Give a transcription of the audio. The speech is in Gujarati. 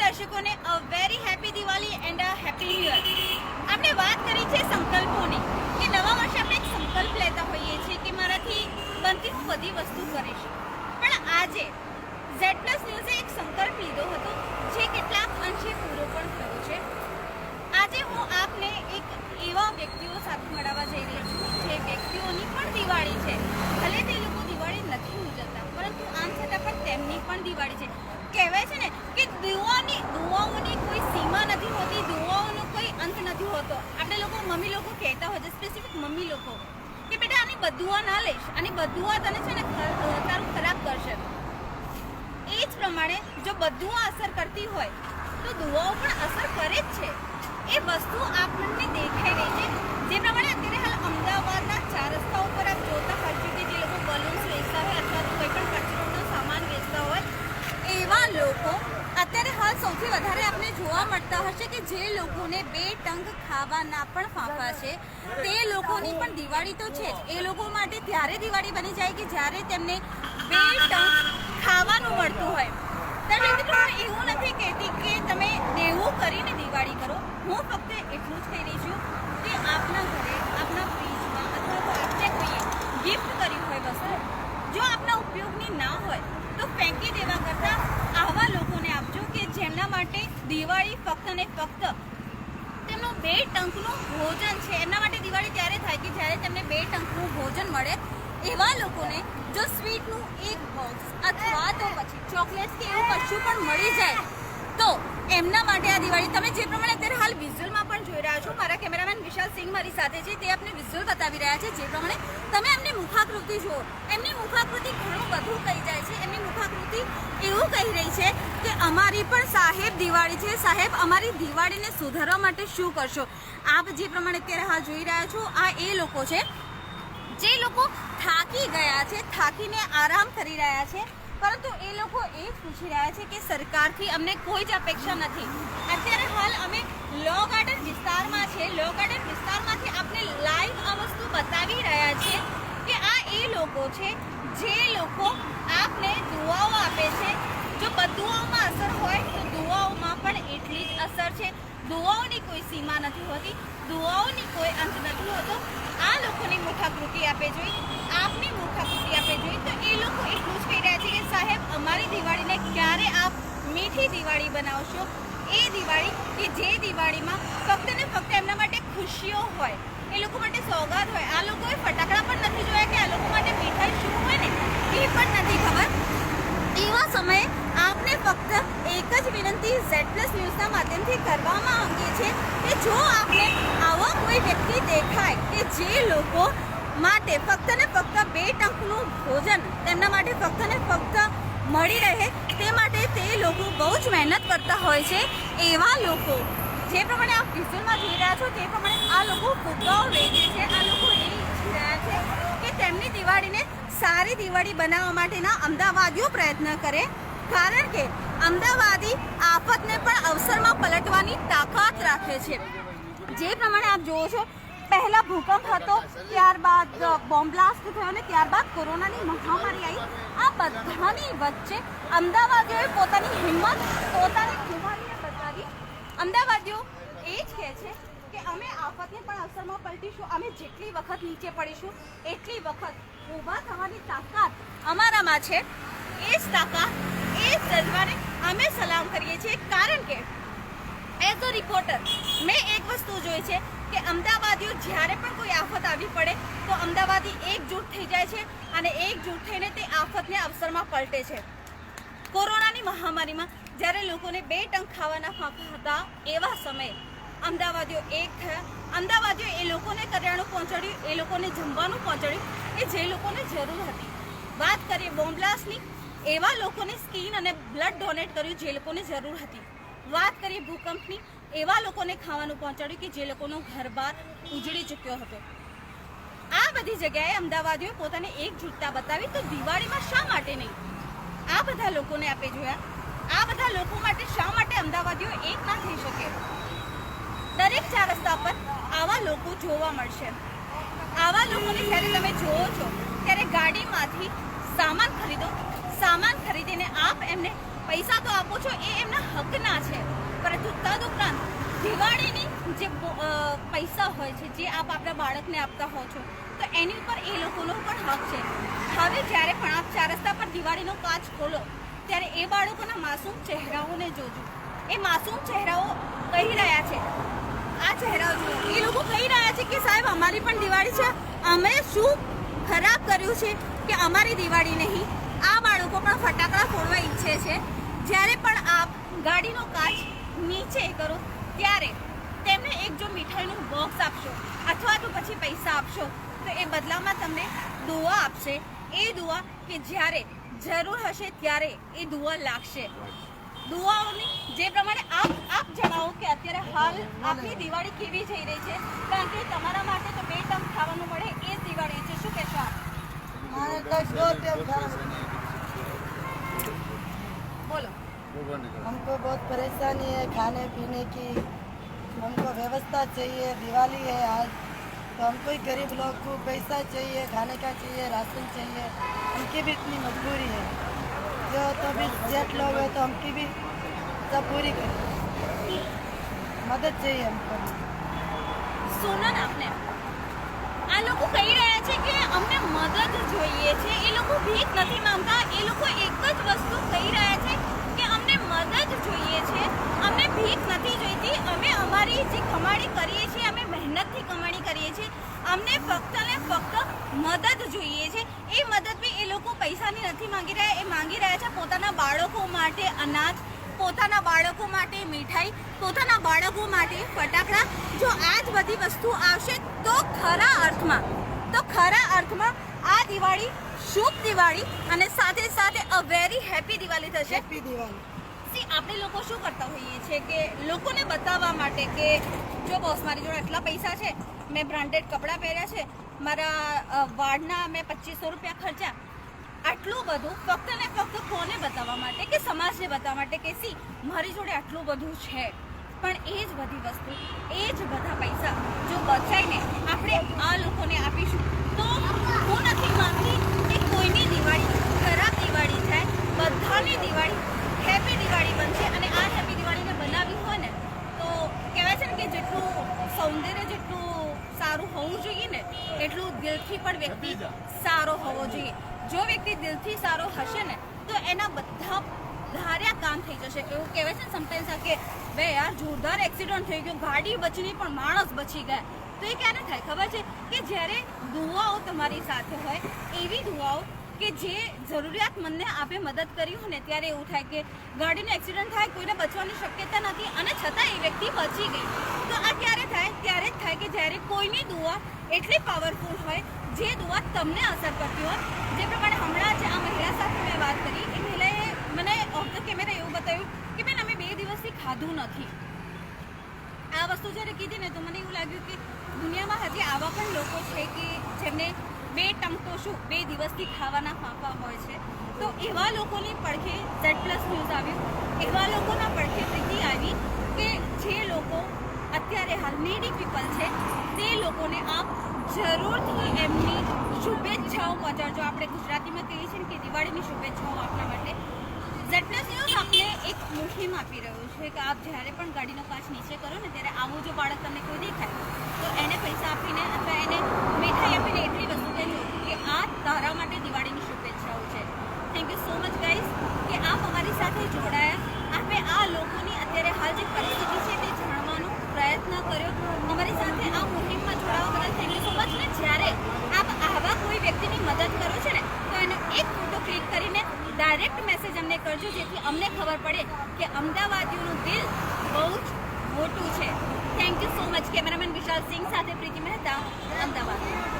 દર્શકોને a very happy Diwali and a happy new year આપણે વાત કરી છે સંકલ્પોની, કે નવા વર્ષે આપણે એક સંકલ્પ લેતા હોઈએ છીએ કે મારાથી બનતી હું બધી વસ્તુ કરીશ. પણ આજે ઝેડ પ્લસ ન્યૂઝે એક સંકલ્પ લીધો હતો, જે કેટલાક અંશે પૂરો પણ થયો છે. આજે હું આપને એક એવા વ્યક્તિઓ સાથે મળવા જઈ રહી છું, જે વ્યક્તિઓની પણ દિવાળી છે. ભલે તે લોકો દિવાળી નથી ઉજવતા, પરંતુ આમ છતાં પણ તેમની પણ દિવાળી છે કહેવાય છે ને કે દુઆની દુઆઓની કોઈ સીમા નથી હોતી દુઆઓનો કોઈ અંત નથી હોતો આપણે લોકો મમ્મી લોકો કહેતા હોય છે સ્પેસિફિક મમ્મી લોકો, કે બેટા આની બદુઆ ના લઈશ, આની બદુઆ તને છે ને તારું ખરાબ કરશે. એ જ પ્રમાણે જો બધું અસર કરતી હોય, તો દુવાઓ પણ અસર કરે જ છે. એ વસ્તુ આપણને દેખાઈ રહી છે. જે પ્રમાણે અત્યારે હાલ અમદાવાદના ચાર રસ્તા ઉપર આપ જોતા હશો કે જે લોકો બલૂન્સ વેચતા હોય અથવા તો કોઈ પણ કચરોનો સામાન વેચતા હોય, એવા લોકો અત્યારે હાલ સૌથી વધારે આપણે જોવા મળતા હશે કે જે લોકોને બે ટંગ ખાવાના પણ ફાંફા છે, તે લોકોની પણ દિવાળી તો છે જ. એ લોકો માટે ત્યારે દિવાળી બની જાય કે જ્યારે તેમને બે ટંક ખાવાનું મળતું હોય. તમે મિત્રો એવું નથી કહેતી કે તમે દેવું કરીને દિવાળી કરો. હું ફક્ત એટલું જ કહી રહી છું કે આપના ઘરે, આપના ફ્રીજમાં અથવા તો આપને કોઈએ ગિફ્ટ કર્યું હોય વસ્તુ, જો આપના ઉપયોગની ના હોય, તો ફેંકી દેવા કરતાં આવા આપજો કે માટે દિવાળી ફક્ત ને ફક્ત તેમનું બે ટંકનું ભોજન છે. એમના માટે દિવાળી ત્યારે થાય કે જ્યારે તેમને બે ટંકનું ભોજન મળે એવા લોકોને જો સ્વીટનું એક બોક્સ અથવા તો પછી ચોકલેટ કે એવું કશું પણ મળી જાય, તો એમના માટે આ દિવાળી. તમે જે પ્રમાણે અત્યારે હાલ વિઝ્યુઅલમાં પણ જોઈ રહ્યા છો, મારા કેમેરામેન વિશાલ સિંહ મારી સાથે છે, તે આપને વિઝ્યુઅલ બતાવી રહ્યા છે. જે પ્રમાણે તમે એમની મુખાકૃતિ જુઓ, એમની મુખાકૃતિ ઘણું બધું કહી જાય છે. એમની મુખાકૃતિ એવું કહી રહી છે કે અમારી પણ સાહેબ દિવાળી છે. સાહેબ, અમારી દિવાળીને સુધારવા માટે શું કરશો? આપ જે પ્રમાણે અત્યારે હાલ જોઈ રહ્યા છો, આ એ લોકો છે, જે લોકો થાકી ગયા છે, થાકીને આરામ કરી રહ્યા છે. પરંતુ એ લોકો એ પૂછી રહ્યા છે કે સરકારથી અમને કોઈ જ અપેક્ષા નથી. અત્યારે હાલ અમે લો ગાર્ડન વિસ્તારમાં છે. લો ગાર્ડન વિસ્તારમાંથી આપને લાઈવ આ વસ્તુ બતાવી રહ્યા છીએ કે આ એ લોકો છે જે લોકો આપને દુઆઓ આપે છે જો બદુઆઓમાં અસર હોય તો દુઆઓમાં પણ એટલી જ અસર છે. દુઆઓની કોઈ સીમા નથી હોતી. દુઆઓની કોઈ અંત નથી હોતો. આ લોકોની મુખાકૃતિ આપે જોઈ. આપની મુખાકૃતિ આપે જોઈ. તો એ લોકો એટલું જ કહી રહ્યા છે કે, સાહેબ, અમારી દિવાળીને ક્યારે આપ મીઠી દિવાળી બનાવશો? એ દિવાળી કે જે દિવાળીમાં ફક્ત ને ફક્ત એમના માટે ખુશીઓ હોય, એ લોકો માટે સોગાદ હોય આ લોકોએ ફટાકડા પણ નથી જોયા કે આ લોકો માટે મીઠાઈ શું હોય ને એ પણ નથી ખબર એવા સમયે આપને ફક્ત એક જ વિનંતી ઝેડ પ્લસ ન્યૂઝના માધ્યમથી કરવામાં માંગીએ છીએ કે જો આપને આવા કોઈ વ્યક્તિ દેખાય કે જે લોકો માટે ફક્ત ને ફક્ત બે ટંકનું ભોજન તેમના માટે ફક્ત ને ફક્ત મળી રહે તે માટે તે લોકો બહુ જ મહેનત કરતા હોય છે એવા લોકો. જે પ્રમાણે આપ વિઝ્યુઅલમાં જોઈ રહ્યા છો તે પ્રમાણે આ લોકો ફુગાઓ વેચે છે, આ લોકો એ રહ્યા છે કે તેમની દિવાળીને સારી દિવાળી બનાવવા માટેના અમદાવાદીઓ પ્રયત્ન કરે. કારણ કે અમદાવાદી આફતને પણ અવસરમાં પલટવાની તાકાત રાખે છે. જે પ્રમાણે આપ જુઓ છો પહેલા ભૂકંપ હતો, ત્યારબાદ બોમ્બ બ્લાસ્ટ થયો અને ત્યારબાદ કોરોનાની મહામારી આવી. આ બધાની વચ્ચે અમદાવાદીઓએ પોતાની હિંમત, પોતાની ખુમારીને બતાવી. અમદાવાદીઓ એ જ કહે છે કે અમે આફતને પણ અસરમાં પલટીશું, અમે જેટલી વખત નીચે પડીશું, એટલી વખત ઊભા થવાની તાકાત અમારામાં છે. એ જ તાકાત, એ જ જજ્બાને અમે સલામ કરીએ છીએ. કારણ કે, એઝ અ રિપોર્ટર, મેં એક વસ્તુ જોઈ છે કે અમદાવાદીઓ જ્યારે પણ કોઈ આફત આવી પડે, તો અમદાવાદી એકજૂટ થઈ જાય છે અને એકજૂટ થઈને તે આફતને અવસરમાં પલટે છે. કોરોનાની મહામારીમાં જ્યારે લોકોને બે ટંક ખાવાના ફાંફા હતા, એવા સમયે અમદાવાદીઓ એક થયા. અમદાવાદીઓ એ લોકોને કરિયાણું પહોંચાડ્યું, એ લોકોને જમવાનું પહોંચાડ્યું કે જે લોકોને જરૂર હતી. વાત કરીએ બોમ્બલાસની એવા લોકોને સ્કીન અને બ્લડ ડોનેટ કર્યું જે લોકોને જરૂર હતી. વાત કરીએ ભૂકંપની એવા લોકોને ખાવાનું પહોંચાડ્યું કે જે લોકોનો ઘર-બાર ઉજળી ચૂક્યો હતો. આ બધી જગ્યાએ અમદાવાદીઓ પોતાને એકજૂટતા બતાવી તો દિવાળીમાં શા માટે નહીં? આ બધા લોકોને આપે જોયા. આ બધા લોકો માટે શા માટે અમદાવાદીઓ એક ના થઈ શકે? દરેક ચાર રસ્તા પર આવા લોકો જોવા મળશે. આવા લોકોને જ્યારે તમે જોવો છો, ત્યારે ગાડીમાંથી સામાન ખરીદો, સામાન ખરીદીને આપ એમને પૈસા તો આપો છો એ એમના હકના છે. પરંતુ તદ ઉપરાંત દિવાળીની જે પૈસા હોય છે, જે આપ આપણા બાળકને આપતા હો છો, તો એની ઉપર એ લોકોનો પણ હક છે. હવે જ્યારે પણ આપ ચાર રસ્તા પર દિવાળીનો કાચ ખોલો, ત્યારે એ બાળકોના માસૂમ ચહેરાઓને જોજો. એ માસૂમ ચહેરાઓ કહી રહ્યા છે. આ ચહેરાઓ જુઓ. એ લોકો કહી રહ્યા છે કે સાહેબ, અમારી પણ દિવાળી છે. અમે શું ખરાબ કર્યું છે કે અમારી દિવાળી નહીં? આ બાળકો પણ ફટાકડા ફોડવા ઈચ્છે છે. જ્યારે પણ આપ ગાડીનો કાચ નીચે કરો, ત્યારે તેમને એક જો મીઠાઈનું બોક્સ આપશો અથવા તો પછી પૈસા આપશો, તો એ બદલામાં તમને દુઆ આપશે. એ દુઆ કે જ્યારે જરૂર હશે ત્યારે એ દુઆ લાગશે. દુઆઓની જે પ્રમાણે આપ આપ જણાવો કે અત્યારે હાલ આપની દિવાળી કેવી જઈ રહી છે, કારણ કે તમારા માટે તો બે ટમ ખાવાનું મળે, એ જ દિવાળી છે. શું કહેશો આપ? हमको बहुत परेशानी है खाने पीने की हमको व्यवस्था चाहिए दिवाली है आज तो हमको ही गरीब लोग को पैसा चाहिए खाने का चाहिए राशन चाहिए उनकी भी इतनी मजबूरी है जो तो भी जेठ लोग हैं तो हमकी भी सब पूरी करें मदद चाहिए हमको સુનો ને આપને આ લોકો કહી રહ્યા છે કે અમને મદદ જોઈએ છે એ લોકો ભીખ નથી માંગતા મદદ જોઈએ છે. એ મદદ બી એ લોકો પૈસાની નથી માંગી રહ્યા. એ માંગી રહ્યા છે પોતાના બાળકો માટે અનાજ પોતાના બાળકો માટે મીઠાઈ પોતાના બાળકો માટે ફટાકડા. જો આ જ બધી વસ્તુ આવશે તો ખરા અર્થમાં તો ખરા અર્થમાં આ દિવાળી શુભ દિવાળી અને સાથે સાથે અ વેરી હેપી દિવાળી થશે. હેપી દિવાળી. સી આપણે લોકો શું કરતા હોઈએ છીએ કે લોકોને બતાવવા માટે કે જો બોસ મારી જોડે આટલા પૈસા છે મેં બ્રાન્ડેડ કપડાં પહેર્યા છે મારા વાળના મેં પચીસો રૂપિયા ખર્ચ્યા. આટલું બધું ફક્ત ને ફક્ત કોને બતાવવા માટે કે સમાજને બતાવવા માટે કે સી, મારી જોડે આટલું બધું છે. પણ એ જ બધી વસ્તુ, એ જ બધા પૈસા જો બચાવીને આપણે આ લોકોને આપીશું, તો હું નથી માનતી કે કોઈની દિવાળી ખરાબ દિવાળી થાય, બધાની દિવાળી હેપી દિવાળી બનશે અને આ હેપી દિવાળીને બનાવી હોય ને, તો કહેવાય છે ને કે જેટલું સૌંદર્ય, જેટલું સારું હોવું જોઈએ ને, એટલું દિલથી પણ વ્યક્તિ સારો હોવો જોઈએ. જો વ્યક્તિ દિલથી સારો હશે ને, તો એના બધા ધાર્યા કામ થઈ જશે. એવું કહેવાય છે ને સમટાઈમ્સ કે, બે યાર, જોરદાર એક્સિડન્ટ થઈ ગયો, ગાડી બચી નહીં પણ માણસ બચી ગયા. તો એ ક્યારે થાય? ખબર છે કે જ્યારે દુઆઓ તમારી સાથે હોય, એવી દુઆઓ કે જે જરૂરિયાતમંદને આપે મદદ કરી હોય ને ત્યારે એવું થાય કે ગાડીનો એક્સિડન્ટ થાય, કોઈને બચવાની શક્યતા નથી અને છતાં એ વ્યક્તિ બચી ગઈ. તો આ ક્યારે થાય? ત્યારે જ થાય કે જ્યારે કોઈની દુઆ એટલી પાવરફુલ હોય, જે દુઆ તમને અસર કરતી હોય. જે પ્રમાણે હમણાં જ આ મહિલા સાથે મેં વાત કરી. એ મહિલાએ મને ઓફ ધ કેમેરા એવું બતાવ્યું કે, બેન, અમે બે દિવસથી ખાધું નથી. આ વસ્તુ જ્યારે કીધી ને તો મને એવું લાગ્યું કે દુનિયામાં હજી આવા પણ લોકો છે કે જેમને બે ટંકો શું? બે દિવસથી ખાવાના ફાંફા હોય છે. તો એવા લોકોની પડખે ઝેડ પ્લસ ન્યૂઝ આવ્યું. એવા લોકોના પડખે પ્રીતિ આવી કે જે લોકો અત્યારે હાલ નીડી પીપલ છે, તે લોકોને આપ જરૂરથી એમની શુભેચ્છાઓ પહોંચાડજો. આપણે ગુજરાતીમાં કહીએ છીએ કે દિવાળીની શુભેચ્છાઓ આપણા માટે. પ્લસ ન્યૂઝ આપને એક મુહિમ આપી રહ્યું છે કે આપ જ્યારે પણ ગાડીનો કાચ નીચે કરો ને ત્યારે આવું જો બાળક તમને કોઈ દેખાય તો એને પૈસા આપીને અથવા એને મીઠાઈ આપીને એટલી વસ્તુ કહેજો કે આ તારા માટે દિવાળીની શુભેચ્છાઓ છે thank you so much guys કે આપ અમારી સાથે જોડાયા આપે આ લોકોની અત્યારે હાલ જે પરિસ્થિતિ છે તે જાણવાનો પ્રયત્ન કર્યો અમારી સાથે આ મુહિમમાં જોડાવા બદલ થેન્ક યુ સો મચ ને જ્યારે આપ આવા કોઈ વ્યક્તિની મદદ કરો છો ને તો એનો એક ફોટો ક્લિક કરીને ડાયરેક્ટ મેસેજ અમને કરજો, જેથી અમને ખબર પડે કે અમદાવાદીઓનું દિલ બહુ જ મોટું છે. Thank you so much cameraman Vishal Singh સાથે પ્રીતિ મહેતા, અમદાવાદ.